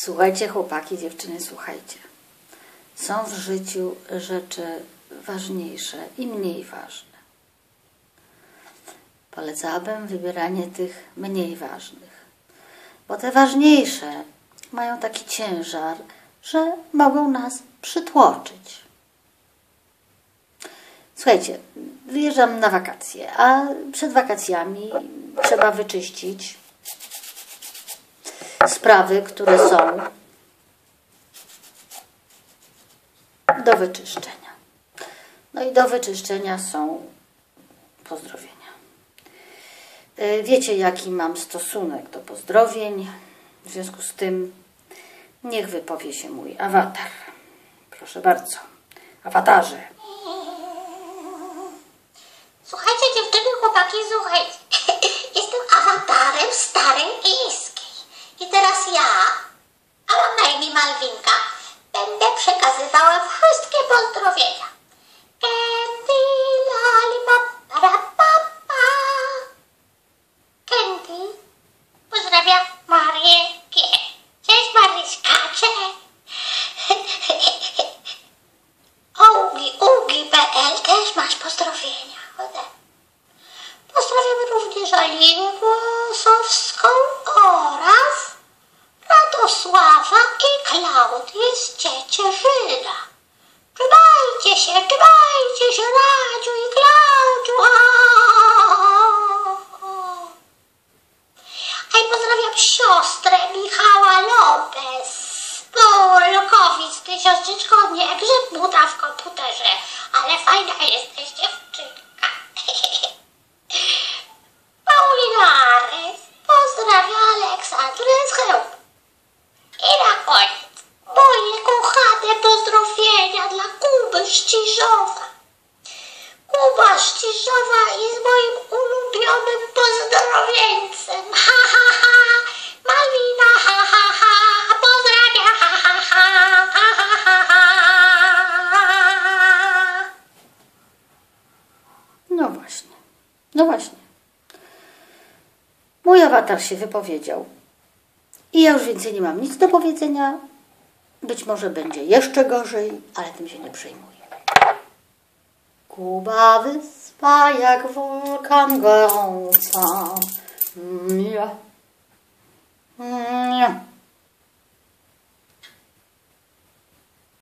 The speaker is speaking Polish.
Słuchajcie, chłopaki, dziewczyny, słuchajcie. Są w życiu rzeczy ważniejsze i mniej ważne. Polecałabym wybieranie tych mniej ważnych, bo te ważniejsze mają taki ciężar, że mogą nas przytłoczyć. Słuchajcie, wyjeżdżam na wakacje, a przed wakacjami trzeba wyczyścić sprawy, które są do wyczyszczenia. No i do wyczyszczenia są pozdrowienia. Y, Wiecie, jaki mam stosunek do pozdrowień. W związku z tym niech wypowie się mój awatar. Proszę bardzo. Awatarze. Słuchajcie dziewczyny, chłopaki, słuchajcie. Klaudię z Ciecierzyna. Trzymajcie się, trzymajcie się, Radziu i Klaudiu. A i pozdrawiam siostrę Michała Lopez. Polkowic, ty siostrzyczko nie grzeb buta w komputerze, ale fajna jesteś Szczyżowa. Kuba Szczyżowa jest moim ulubionym pozdrowieńcem. Ha, ha, ha. Malwina, ha, ha, ha. Pozdrawia, ha, ha, ha. No właśnie. No właśnie. Mój awatar się wypowiedział. I ja już więcej nie mam nic do powiedzenia. Być może będzie jeszcze gorzej, ale tym się nie przejmuję. Kuba wyspa jak wulkan gorąca. Nie. Nie.